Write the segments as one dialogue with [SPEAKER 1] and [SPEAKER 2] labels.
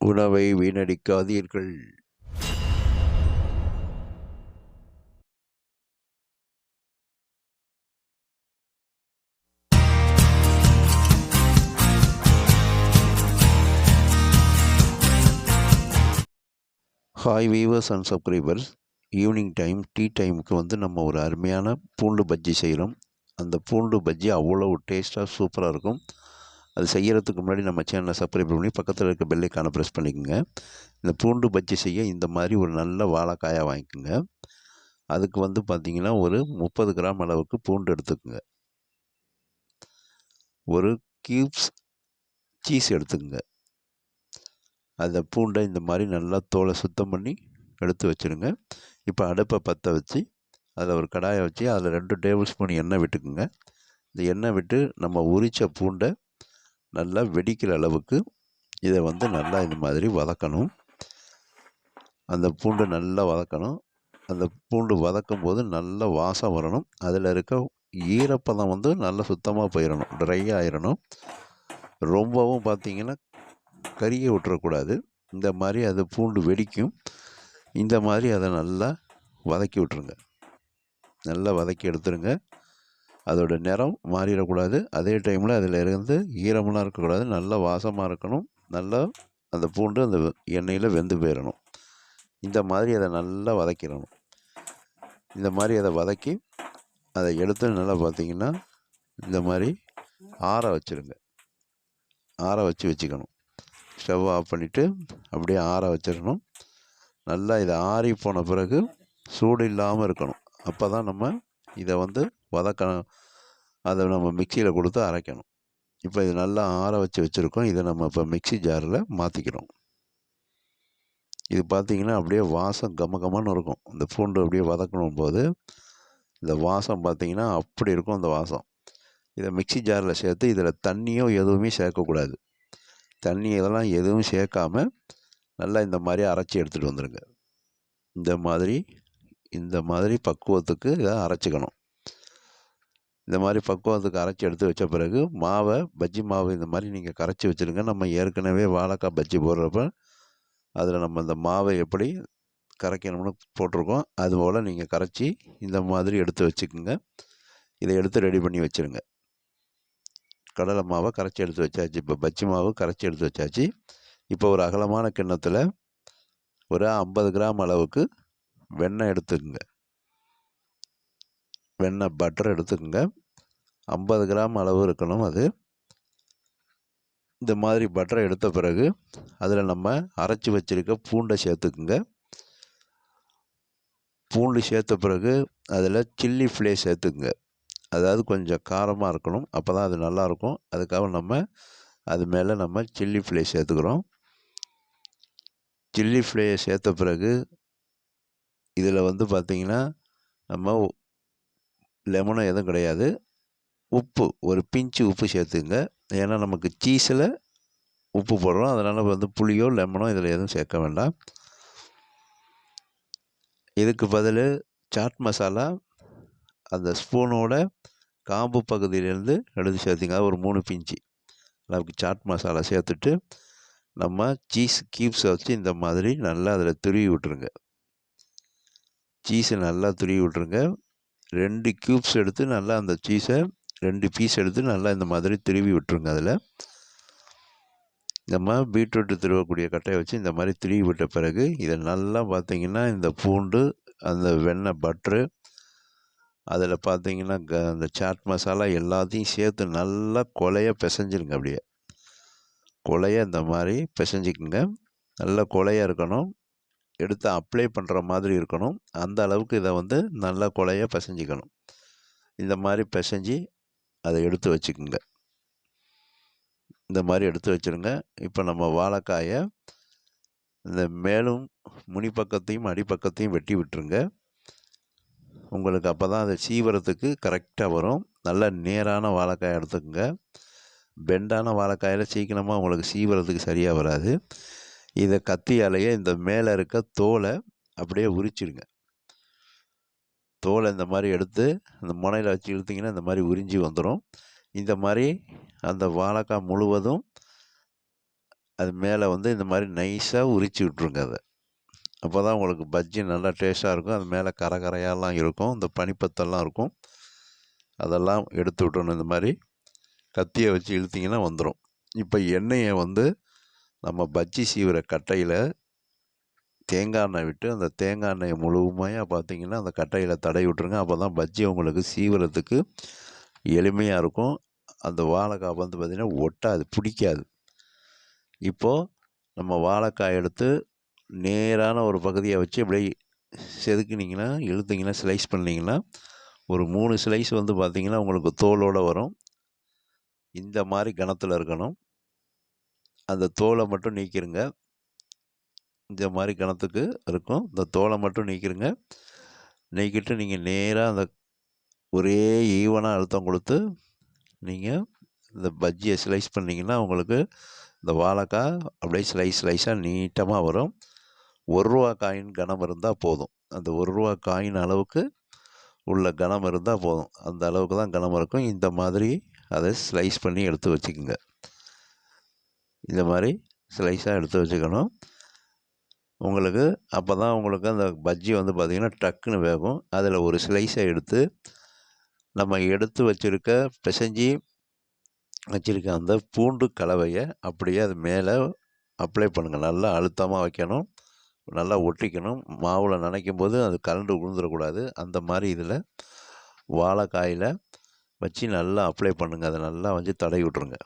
[SPEAKER 1] உணவை வீணடிக்காதீர்கள். Hi viewers and subscribers evening time tea டைமுக்கு வந்து நம்ம ஒரு அருமையான பூண்டு பஜ்ஜி செய்கிறோம் அந்த பூண்டு பஜ்ஜி அவ்வளோ டேஸ்ட்டாக சூப்பராக இருக்கும். அது செய்கிறதுக்கு முன்னாடி நம்ம சேனலை சப்ஸ்கிரைப் பண்ணி பக்கத்தில் இருக்க பெல்லைக்கான ப்ரெஸ் பண்ணிக்கோங்க. இந்த பூண்டு பஜ்ஜி செய்ய இந்த மாதிரி ஒரு நல்ல வாழைக்காயாக வாங்கிக்கோங்க. அதுக்கு வந்து பார்த்திங்கன்னா ஒரு முப்பது கிராம் அளவுக்கு பூண்டு எடுத்துக்கோங்க. ஒரு க்யூப்ஸ் சீஸ் எடுத்துக்கோங்க. அந்த பூண்டை இந்த மாதிரி நல்லா தோலை சுத்தம் பண்ணி எடுத்து வச்சுருங்க. இப்போ அடுப்பை பற்ற வச்சு அதில் ஒரு கடாயை வச்சு அதில் ரெண்டு டேபிள் ஸ்பூன் எண்ணெய் விட்டுக்குங்க. இந்த எண்ணெய் விட்டு நம்ம உரித்த பூண்டை நல்லா வெடிக்கிற அளவுக்கு இதை வந்து நல்லா இந்த மாதிரி வதக்கணும். அந்த பூண்டு நல்லா வதக்கணும். அந்த பூண்டு வதக்கும் போது நல்ல வாசம் வரணும். அதில் இருக்க ஈரப்பதம் வந்து நல்லா சுத்தமாக போயிடணும் ட்ரை ஆயிடணும் ரொம்பவும் பார்த்தீங்கன்னா கறியை விட்டுறக்கூடாது. இந்த மாதிரி அது பூண்டு வெடிக்கும். இந்த மாதிரி அதை நல்லா வதக்கி விட்ருங்க நல்லா வதக்கி எடுத்துருங்க. அதோட நிறம் மாறிடக்கூடாது. அதே டைமில் அதில் இருந்து ஈரமெல்லாம் இருக்கக்கூடாது. நல்லா வாசமாக இருக்கணும். நல்லா அந்த பூண்டு அந்த எண்ணெயில் வெந்து போயிடணும் இந்த மாதிரி அதை நல்லா வதக்கிடணும். இந்த மாதிரி அதை வதக்கி அதை எடுத்து நல்லா பார்த்தீங்கன்னா இந்த மாதிரி ஆற வச்சுருங்க. ஆற வச்சு வச்சுக்கணும். ஸ்டவ் ஆஃப் பண்ணிவிட்டு அப்படியே ஆற வச்சிடணும். நல்லா இதை ஆறி போன பிறகு சூடு இல்லாமல் இருக்கணும். அப்போ தான் நம்ம இதை வந்து வதக்கணும். அதை நம்ம மிக்சியில் கொடுத்து அரைக்கணும். இப்போ இது நல்லா ஆற வச்சு வச்சுருக்கோம். இதை நம்ம இப்போ மிக்சி ஜாரில் மாற்றிக்கிறோம் இது பார்த்திங்கன்னா அப்படியே வாசம் கம கமன்னு இருக்கும். இந்த பூண்டு அப்படியே வதக்கணும் போது இந்த வாசம் பார்த்திங்கன்னா அப்படி இருக்கும் அந்த வாசம். இதை மிக்சி ஜாரில் சேர்த்து இதில் தண்ணியோ எதுவுமே சேர்க்கக்கூடாது. தண்ணி இதெல்லாம் எதுவும் சேர்க்காம நல்லா இந்த மாதிரி அரைச்சி எடுத்துகிட்டு வந்துடுங்க இந்த மாதிரி இந்த மாதிரி பக்குவத்துக்கு இதை அரைச்சிக்கணும். இந்த மாதிரி பக்குவத்துக்கு அரைச்சி எடுத்து வச்ச பிறகு மாவை பஜ்ஜி மாவு இந்த மாதிரி நீங்கள் கரைச்சி வச்சுருங்க. நம்ம ஏற்கனவே வாழைக்காய் பஜ்ஜி போடுறப்ப அதில் நம்ம இந்த மாவை எப்படி கரைக்கணும்னு போட்டிருக்கோம். அதுபோல் நீங்கள் கரைச்சி இந்த மாதிரி எடுத்து வச்சுக்கோங்க. இதை எடுத்து ரெடி பண்ணி வச்சுருங்க. கடலை மாவை கரைச்சி எடுத்து வச்சாச்சு. இப்போ பஜ்ஜி மாவு கரைச்சி எடுத்து வச்சாச்சு. இப்போ ஒரு அகலமான கிண்ணத்தில் ஒரு ஐம்பது கிராம் அளவுக்கு வெண்ணெய் எடுத்துக்கோங்க. வெண்ணெய் பட்டர் எடுத்துக்கோங்க. ஐம்பது கிராம் அளவு இருக்கணும் அது. இந்த மாதிரி பட்டரை எடுத்த பிறகு அதில் நம்ம அரைச்சி வச்சுருக்க பூண்டை சேர்த்துக்குங்க. பூண்டு சேர்த்த பிறகு அதில் சில்லி ஃப்ளே சேர்த்துக்குங்க. அதாவது கொஞ்சம் காரமாக இருக்கணும். அப்போ தான் அது நல்லாயிருக்கும். அதுக்காக நம்ம அது மேலே நம்ம சில்லி ஃப்ளே சேர்த்துக்கிறோம். சில்லி ஃப்ளேயை சேர்த்த பிறகு இதில் வந்து பார்த்திங்கன்னா நம்ம லெமனோ எதுவும் கிடையாது. உப்பு ஒரு பிஞ்சு உப்பு சேர்த்துங்க. ஏன்னா நமக்கு சீஸில் உப்பு போடுறோம் அதனால் வந்து புளியோ லெமனோ இதில் எதுவும் சேர்க்க வேண்டாம். இதுக்கு பதில் சாட் மசாலா அந்த ஸ்பூனோட காம்பு பகுதியிலேருந்து எடுத்து சேர்த்திங்க. ஒரு மூணு பிஞ்சு நமக்கு சாட் மசாலா சேர்த்துட்டு நம்ம சீஸ் கியூப்ஸை வச்சு இந்த மாதிரி நல்லா அதில் துருவி விட்ருங்க சீஸை நல்லா துருவி விட்ருங்க ரெண்டு க்யூப்ஸ் எடுத்து நல்லா அந்த சீஸை ரெண்டு பீஸ் எடுத்து நல்லா இந்த மாதிரி திருவி விட்டுருங்க அதில். நம்ம பீட்ரூட்டு திருவக்கூடிய கட்டையை வச்சு இந்த மாதிரி திருவி விட்ட பிறகு இதை நல்லா பார்த்திங்கன்னா இந்த பூண்டு அந்த வெண்ணெய் பட்ரு அதில் பார்த்தீங்கன்னா க அந்த சாட் மசாலா எல்லாத்தையும் சேர்த்து நல்லா கொலையாக பிசைஞ்சிருங்க அப்படியே. கொலையாக இந்த மாதிரி பிசைஞ்சிக்கங்க. நல்லா கொலையாக இருக்கணும். எடுத்து அப்ளை பண்ணுற மாதிரி இருக்கணும். அந்த அளவுக்கு இதை வந்து நல்லா கொலைய பிசைஞ்சிக்கணும். இந்த மாதிரி பிசைஞ்சி அதை எடுத்து வச்சுக்கோங்க. இந்த மாதிரி எடுத்து வச்சுருங்க. இப்போ நம்ம வாழைக்காயை இந்த மேலும் முனி பக்கத்தையும் அடிப்பக்கத்தையும் வெட்டி விட்டுருங்க. உங்களுக்கு அப்போ தான் அதை சீவரத்துக்கு கரெக்டாக வரும். நல்ல நேரான வாழைக்காய் எடுத்துக்கோங்க. பெண்டான வாழைக்காயில் சீக்கிரமாக உங்களுக்கு சீவரத்துக்கு சரியாக வராது. இதை கத்தியாலேயே இந்த மேலே இருக்க தோலை அப்படியே உரிச்சிடுங்க தோலை இந்த மாதிரி எடுத்து அந்த முனையில் வச்சு இழுத்திங்கன்னா இந்த மாதிரி உறிஞ்சி வந்துடும் இந்த மாதிரி அந்த வாழைக்காய் முழுவதும் அது மேலே வந்து இந்த மாதிரி நைஸாக உரிச்சு விட்ருங்க அதை. அப்போ தான் உங்களுக்கு பஜ்ஜி நல்லா டேஸ்ட்டாக இருக்கும். அது மேலே கரை கரையாலாம் இருக்கும். இந்த பனிப்பத்தெல்லாம் இருக்கும். அதெல்லாம் எடுத்து விட்டணும் இந்த மாதிரி கத்தியை வச்சு இழுத்திங்கன்னா வந்துடும் இப்போ எண்ணெயை வந்து நம்ம பஜ்ஜி சீவுற கட்டையில் தேங்காய் எண்ணெய் விட்டு அந்த தேங்காய் எண்ணெயை முழுமையாக பார்த்தீங்கன்னா அந்த கட்டையில் தடவி விட்ருங்க அப்போ தான் பஜ்ஜி உங்களுக்கு சீவுறதுக்கு எளிமையாக இருக்கும். அந்த வாழைக்காய் வந்து பார்த்திங்கன்னா ஒட்டாது பிடிக்காது. இப்போது நம்ம வாழைக்காய் எடுத்து நேரான ஒரு பகுதியை வச்சு அப்படியே செதுக்குனிங்கன்னா இழுத்திங்கன்னா ஸ்லைஸ் பண்ணிங்கன்னா ஒரு மூணு ஸ்லைஸ் வந்து பார்த்திங்கன்னா உங்களுக்கு தோலோடு வரும். இந்த மாதிரி கணத்தில் இருக்கணும். அந்த தோலை மட்டும் நீக்கிருங்க. இந்த மாதிரி கணத்துக்கு இருக்கும். இந்த தோலை மட்டும் நீக்கிருங்க. நீக்கிட்டு நீங்கள் நேராக அந்த ஒரே ஈவனாக அழுத்தம் கொடுத்து நீங்கள் இந்த பஜ்ஜியை ஸ்லைஸ் பண்ணிங்கன்னா உங்களுக்கு இந்த வாழைக்காய் அப்படியே ஸ்லைஸ் ஸ்லைஸாக நீட்டமாக வரும். ஒரு ரூபா காயின் கனம் இருந்தால் போதும். அந்த ஒரு ரூபா காயின் அளவுக்கு உள்ள கனம் இருந்தால் போதும். அந்த அளவுக்கு தான் கனம் இருக்கும். இந்த மாதிரி அதை ஸ்லைஸ் பண்ணி எடுத்து வச்சுக்கோங்க. இந்த மாதிரி ஸ்லைஸாக எடுத்து வச்சுக்கணும். உங்களுக்கு அப்போ தான் உங்களுக்கு அந்த பஜ்ஜி வந்து பார்த்திங்கன்னா டக்குன்னு வேகும். அதில் ஒரு ஸ்லைஸை எடுத்து நம்ம எடுத்து வச்சுருக்க பிசைஞ்சி வச்சுருக்க அந்த பூண்டு கலவையை அப்படியே அது மேலே அப்ளை பண்ணுங்கள் நல்லா அழுத்தமாக வைக்கணும். நல்லா ஒட்டிக்கணும். மாவில் நினைக்கும் போது அது கலண்டு விழுந்துடக்கூடாது அந்த மாதிரி இதில் வாழைக்காயில் வச்சு நல்லா அப்ளை பண்ணுங்கள் அதை நல்லா வச்சு தடவி விட்ருங்க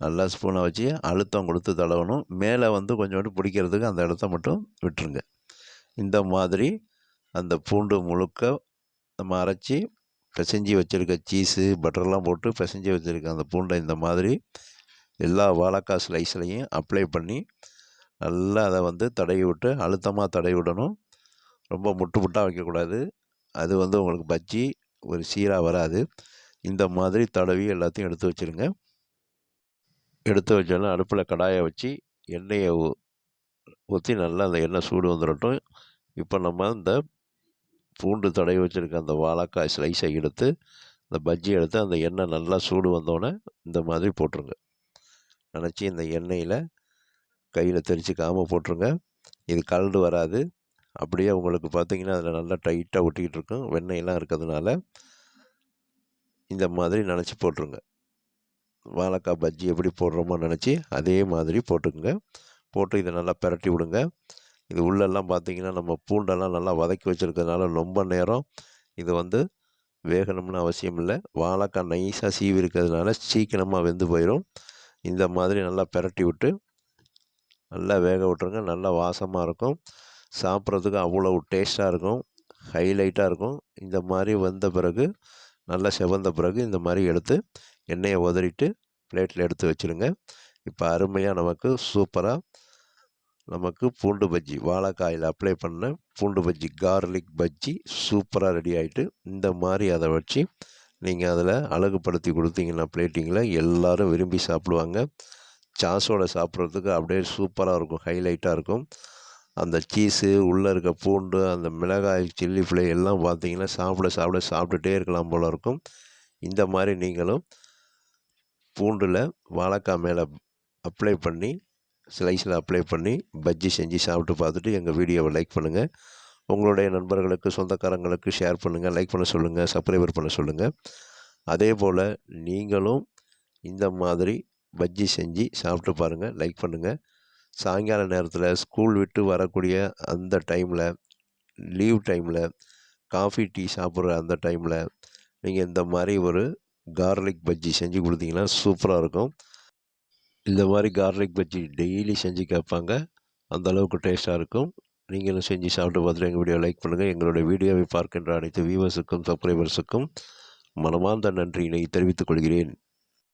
[SPEAKER 1] நல்லா ஸ்பூனை வச்சு அழுத்தம் கொடுத்து தடவணும். மேலே வந்து கொஞ்சோண்டு பிடிக்கிறதுக்கு அந்த இடத்த மட்டும் விட்டுருங்க. இந்த மாதிரி அந்த பூண்டு முழுக்க நம்ம அரைச்சி பிசைஞ்சி வச்சுருக்க சீஸு பட்டர்லாம் போட்டு பிசைஞ்சி வச்சுருக்க அந்த பூண்டை இந்த மாதிரி எல்லா வாழைக்காய் ஸ்லைஸ்லையும் அப்ளை பண்ணி நல்லா அதை வந்து தடவி விட்டு அழுத்தமாக தடவி விடணும். ரொம்ப முட்டு முட்டாக வைக்கக்கூடாது. அது வந்து உங்களுக்கு பஜ்ஜி ஒரு சீராக வராது. இந்த மாதிரி தடவி எல்லாத்தையும் எடுத்து வச்சுருங்க. எடுத்து வச்சோன்னா அடுப்பில் கடாயை வச்சு எண்ணெயை ஊற்றி நல்லா அந்த எண்ணெய் சூடு வந்துடட்டும் இப்போ நம்ம இந்த பூண்டு தடவி வச்சுருக்க அந்த வாழைக்காய் ஸ்லைஸை எடுத்து இந்த பஜ்ஜி எடுத்து அந்த எண்ணெய் நல்லா சூடு வந்தோடனே இந்த மாதிரி போட்டுருங்க. நினச்சி இந்த எண்ணெயில் கையில் தெரிச்சிக்காமல் போட்டுருங்க. இது கலண்டு வராது. அப்படியே உங்களுக்கு பார்த்தீங்கன்னா அதில் நல்லா டைட்டாக ஒட்டிக்கிட்டு இருக்கும். வெண்ணெயெல்லாம் இருக்கிறதுனால இந்த மாதிரி நினச்சி போட்டுருங்க. வாழைக்காய் பஜ்ஜி எப்படி போடுறோமோ நினச்சி அதே மாதிரி போட்டுக்கோங்க. போட்டு இதை நல்லா பிரட்டி விடுங்க. இது உள்ளெல்லாம் பார்த்தீங்கன்னா நம்ம பூண்டெல்லாம் நல்லா வதக்கி வச்சுருக்கிறதுனால ரொம்ப நேரம் இது வந்து வேகணும்னு அவசியம் இல்லை. வாழைக்காய் நைஸாக சீவி இருக்கிறதுனால சீக்கிரமாக வெந்து போயிடும் இந்த மாதிரி நல்லா பிரட்டி விட்டு நல்லா வேக விட்ருங்க நல்லா வாசமாக இருக்கும். சாப்பிட்றதுக்கு அவ்வளோ டேஸ்ட்டாக இருக்கும். ஹைலைட்டாக இருக்கும். இந்த மாதிரி வந்த பிறகு நல்லா செவந்த பிறகு இந்த மாதிரி எடுத்து எண்ணெயை உதறிட்டு பிளேட்டில் எடுத்து வச்சுருங்க. இப்போ அருமையாக நமக்கு சூப்பராக நமக்கு பூண்டு பஜ்ஜி வாழைக்காயில் அப்ளை பண்ண பூண்டு பஜ்ஜி கார்லிக் பஜ்ஜி சூப்பராக ரெடி ஆகிட்டு இந்த மாதிரி அதை வச்சு நீங்கள் அதில் அழகுபடுத்தி கொடுத்தீங்கன்னா பிளேட்டிங்கில் எல்லோரும் விரும்பி சாப்பிடுவாங்க. சாஸோட சாப்பிட்றதுக்கு அப்படியே சூப்பராக இருக்கும் ஹைலைட்டாக இருக்கும். அந்த சீஸு உள்ளே இருக்க பூண்டு அந்த மிளகாய் சில்லி ஃப்ளை எல்லாம் பார்த்தீங்கன்னா சாப்பிட சாப்பிட சாப்பிட்டுட்டே இருக்கலாம் போல் இருக்கும். இந்த மாதிரி நீங்களும் பூண்டில் வாழைக்காய் மேலே அப்ளை பண்ணி ஸ்லைஸில் அப்ளை பண்ணி பஜ்ஜி செஞ்சு சாப்பிட்டு பார்த்துட்டு எங்கள் வீடியோவை லைக் பண்ணுங்கள் உங்களுடைய நண்பர்களுக்கு சொந்தக்காரங்களுக்கு ஷேர் பண்ணுங்கள் லைக் பண்ண சொல்லுங்கள் சப்ஸ்கிரைபர் பண்ண சொல்லுங்கள் அதே போல் நீங்களும் இந்த மாதிரி பஜ்ஜி செஞ்சு சாப்பிட்டு பாருங்கள் லைக் பண்ணுங்கள் சாயங்கால நேரத்தில் ஸ்கூல் விட்டு வரக்கூடிய அந்த டைமில் லீவ் டைமில் காஃபி டீ சாப்பிட்ற அந்த டைமில் நீங்கள் இந்த மாதிரி ஒரு கார்லிக் பஜ்ஜி செஞ்சு கொடுத்தீங்கன்னா சூப்பராக இருக்கும். இந்த மாதிரி கார்லிக் பஜ்ஜி டெய்லி செஞ்சு கேட்பாங்க. அந்த அளவுக்கு டேஸ்ட்டாக இருக்கும். நீங்களும் செஞ்சு சாப்பிட்டு பார்த்துட்டு எங்கள் வீடியோ லைக் பண்ணுங்கள் எங்களுடைய வீடியோவை பார்க்கின்ற அனைத்து வியூவர்ஸுக்கும் சப்ஸ்கிரைபர்ஸுக்கும் மனமார்ந்த நன்றியினை தெரிவித்துக் கொள்கிறேன்.